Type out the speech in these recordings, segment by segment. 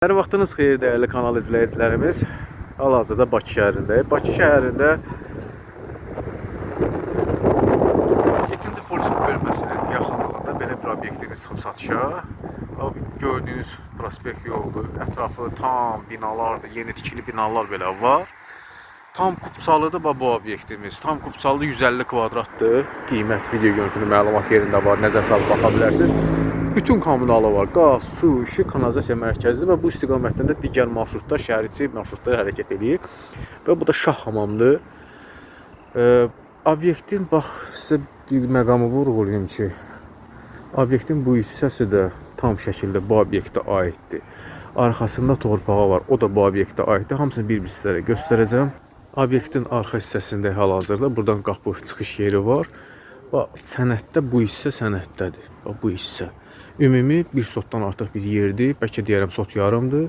Hər vaxtınız xeyir dəyərli kanal izləyicilərimiz. Hal-hazırda Bakı şəhərindəyik. Bakı şəhərində 7-ci polis bölməsinin yaxınlığında belə bir obyektimiz çıxıb satışa. Gördüyünüz prospekt yoldur. Ətrafı tam binalardır, yeni tikili binalar belə var. Tam kupçalıdır bu obyektimiz. Tam kupçalı 150 kvadratdır. Qiymət video görüntülü məlumat yerində var. Nəzər salıb baxa bilərsiniz. Bütün kommunalı var. Qaz, su, işıq, kanalizasiya mərkəzidir və bu istiqamətdən də digər marşrutlar, şəhər içi marşrutlar hərəkət edir. Və bu da Şah hamamdır. E, obyektin bax sizə bir məqamı vurğulayım ki, obyektin bu hissəsi də tam şəkildə bu obyektə aiddir. Arxasında torpağı var. O da bu obyektə aiddir. Hamısını bir-bir sizlərə göstərəcəm. Obyektin arxa hissəsində hal-hazırda buradan qapı çıxış yeri var. Bax, sənəddə bu hissə sənəddədir. Bax, bu hissə. Ümumi bir sotdan artıq bir yerdir. Bəlkə deyərəm sot yarımdır.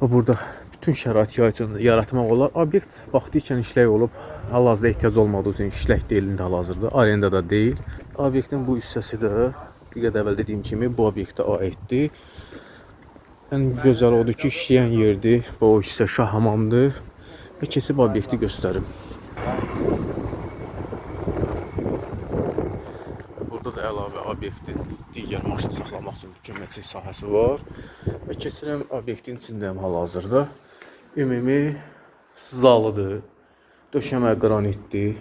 Bax, burada bütün şərait yaratma- yaratmaq olar. Obyekt vaxtı ikən işlək olub, hal-hazırda ehtiyac olmadığı üçün işlək deyil indi hal-hazırda. Arenda da deyil. Obyektin bu hissəsi də bir qədər əvvəl dediyim kimi bu obyektə aiddir. Ən gözəl odur ki, işləyən yerdir. Bu o hissə Şah hamamdır. Və keçib obyekti göstərim. Burada da əlavə obyektin digər maşın saxlamaq üçün köməkçi sahəsi var. Və keçirəm obyektin içindəyəm hal-hazırda. Ümumi zalıdır. Döşəmə qranitdir.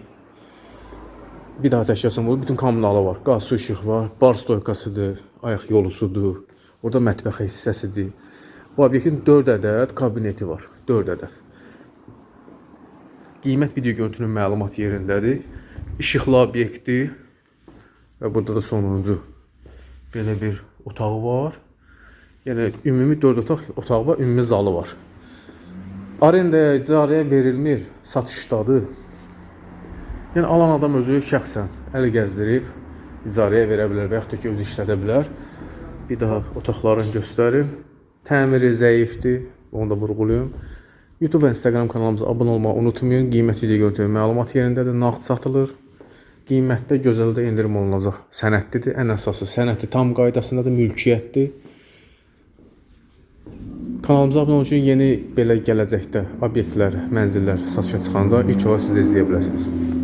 Bir daha təkrar bu bütün kommunalı var. Qaz, su, işıq var. Bar stoykasıdır, ayaq yolusudur. Orada mətbəx hissəsidir. Bu obyektin 4 ədəd kabineti var. 4 ədəd. Qiymət video görüntünün məlumat yerindədir. İşıqlı obyektdir. Və burada da sonuncu belə bir otağı var. Yəni ümumi 4 otaq otağı var, ümumi zalı var. Arendaya, icarəyə verilmir, satışdadır. Yəni alan adam özü şəxsən əl gəzdirib icarəyə verə bilər və yaxud da ki özü işlədə bilər. Bir daha otaqlarını göstərim. Təmiri zəifdir, onu da vurğulayım. YouTube və Instagram kanalımıza abunə olmağı unutmayın. Qiymət video görüntü məlumat yerindədir, nağd satılır. Qiymətdə gözəldə endirim olunacaq. Sənədlidir, ən əsası sənədi tam qaydasındadır, mülkiyyətdir. Kanalımıza abunə olun ki, yeni belə gələcəkdə obyektlər, mənzillər satışa çıxanda ilk olaraq siz də izləyə biləsiniz.